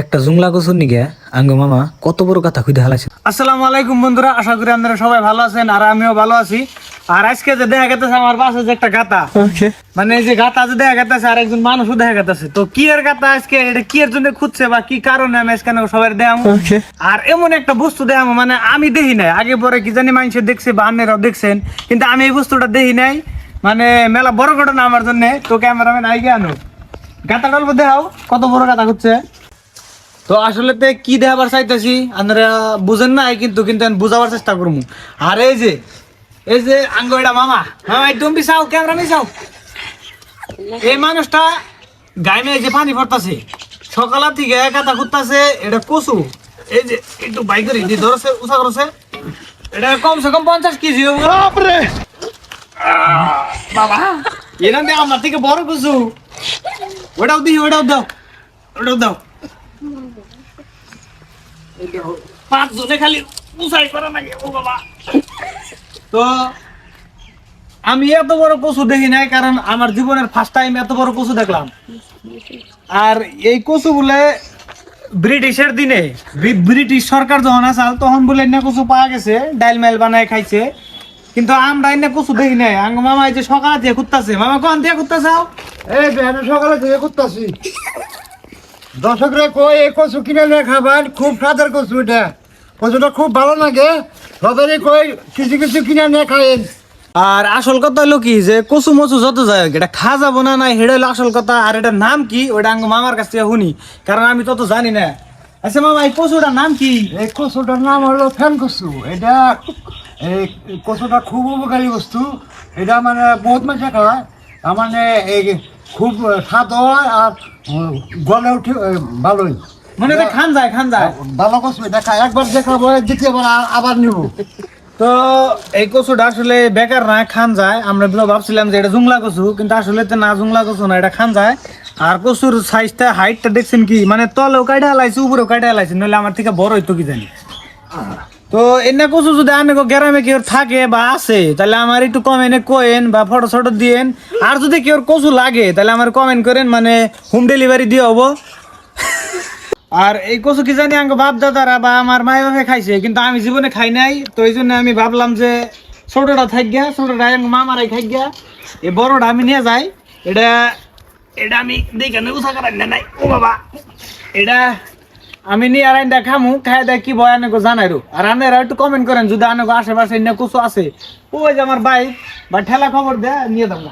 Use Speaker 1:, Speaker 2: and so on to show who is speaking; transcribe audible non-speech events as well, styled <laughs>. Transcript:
Speaker 1: একটা জুংলা কচুর নিগে আঙ্গ মামা কত বড় কথা খুঁজে হালাইছে।
Speaker 2: আসসালামু আলাইকুম বন্ধুরা আশা করি আপনারা সবাই ভালো আছেন আর আমিও ভালো আছি। আর আজকে যে দেখা গেতেছে আমার পাশে যে একটা গাতা। মানে এই যে গাতা যে দেখা গেতেছে আর একজন মানুষও দেখা গেতেছে। তো কি এর গাতা আজকে? এটা কি এর জন্য খুঁজছে বা কি কারণে আমি আজকে সবাই দেখাম আর এমন একটা বস্তু দেখাম মানে আমি দেখি নাই। আগে পরে কি জানি মানুষ দেখছে বা আপনারাও দেখছেন কিন্তু আমি এই বস্তুটা দেখি নাই। মানে মেলা বড় ঘটনা আমার জন্য। তো ক্যামেরাম্যান আইগে আনো। গাতা ডলবো দেখাও কত বড় গাতা হচ্ছে তো আসলে তে কি দেখাবার চাইতেছি? আপনারা বুঝেন না কিন্তু কিন্তু আমি বুঝাবার চেষ্টা করব আর এই যে এই যে আঙ্গ এটা মামা মামা একদম বিছাও ক্যামেরা মিশাও এই মানুষটা গাইমে যে পানি পড়তাছে। সকালের থেকে একাতা করতেছে এটা কচু। এই যে একটু বাইক করে দিয়ে ধরেছে উষা করেছে। এটা কমসে কম পঞ্চাশ কেজি বাবা। এখান থেকে আমার থেকে বড় কচু। ওটাও দিই ওটাও দাও ওটাও দাও। পাঁচ জনে খালি উঁচাই করা লাগে ও বাবা। তো আমি এত বড় কচু দেখি নাই কারণ আমার জীবনের ফার্স্ট টাইম এত বড় কচু দেখলাম। আর এই কচু বলে ব্রিটিশের দিনে ব্রি- ব্রিটিশ সরকার যখন আসাল তখন বলে না কচু পাওয়া গেছে ডাইল মাইল বানায় খাইছে। কিন্তু আমরা এনে কচু দেখি নাই। আঙ্গ মামা এই যে সকালে দিয়ে কুত্তাছে মামা কখন দিয়ে কুত্তাছাও
Speaker 3: এই বেহানে সকালে থেকে করতেছি দর্শকরা কই এই কচু কিনে নিয়ে খাবার? খুব স্বাদের কচু এটা। কচুটা খুব ভালো লাগে। সবারই কই কিছু কিছু কিনে নিয়ে খাইন
Speaker 2: আর আসল কথা হলো কি যে কচু মচু যত যায় এটা খা যাব না নাই হেটা হলো আসল কথা। আর এটার নাম কি? ওটা আঙ্গ মামার কাছ থেকে শুনি। কারণ আমি তত জানি না। আচ্ছা মামা এই কচুটার নাম কি?
Speaker 3: এই কচুটার নাম হলো ফ্যান কচু। এটা এই কচুটা খুব উপকারী বস্তু। এটা মানে বহুত মানুষে তার মানে এই খুব স্বাদ হয় আর গলে উঠে ভালোই।
Speaker 2: মানে খান যায় খান যায়।
Speaker 3: ভালো এটা খায় একবার দেখাবো দ্বিতীয়বার আবার নিব। <laughs>
Speaker 2: তো এই কচুটা আসলে বেকার না খান যায়। আমরা তো ভাবছিলাম যে এটা জুংলা কচু কিন্তু আসলে তো না জুংলা কচু না এটা খান যায়। আর কচুর সাইজটা হাইটটা দেখছেন কি? মানে তলেও কাটা হালাইছে উপরেও কাটা হালাইছে নইলে আমার থেকে বড় হইতো কি জানি। তো এনে কচু যদি আনে গ্রামে কেউ থাকে বা আছে, তাহলে আমার একটু কমেন্টে কোয়েন বা ফটো ফটো দিয়েন। আর যদি কেউ কচু লাগে, তাহলে আমার কমেন্ট করেন মানে হোম ডেলিভারি দিয়ে হব। আর এই কচু কি জানি আঙ্গ বাপ দাদারা বা আমার মায়ের বাপে খাইছে, কিন্তু আমি জীবনে খাই নাই, তো এই জন্য আমি ভাবলাম যে ছোটটা থাক গিয়া, ছোটটা আঙ্গ মামারাই খাই গিয়া, এই বড়টা আমি নিয়ে যাই। এটা এটা আমি দেখে নেই উষা করার নাই। ও বাবা, এটা আমি নিয়ে আর আইনটা খামু খাই দেয় কি বয় আনেকো জানাই রো। আর আনেরা একটু কমেন্ট করেন, যদি আনেকো আশেপাশে এনে কুসু আছে। ওই যে আমার বাইক বা ঠেলা খবর দেয়, নিয়ে যাব।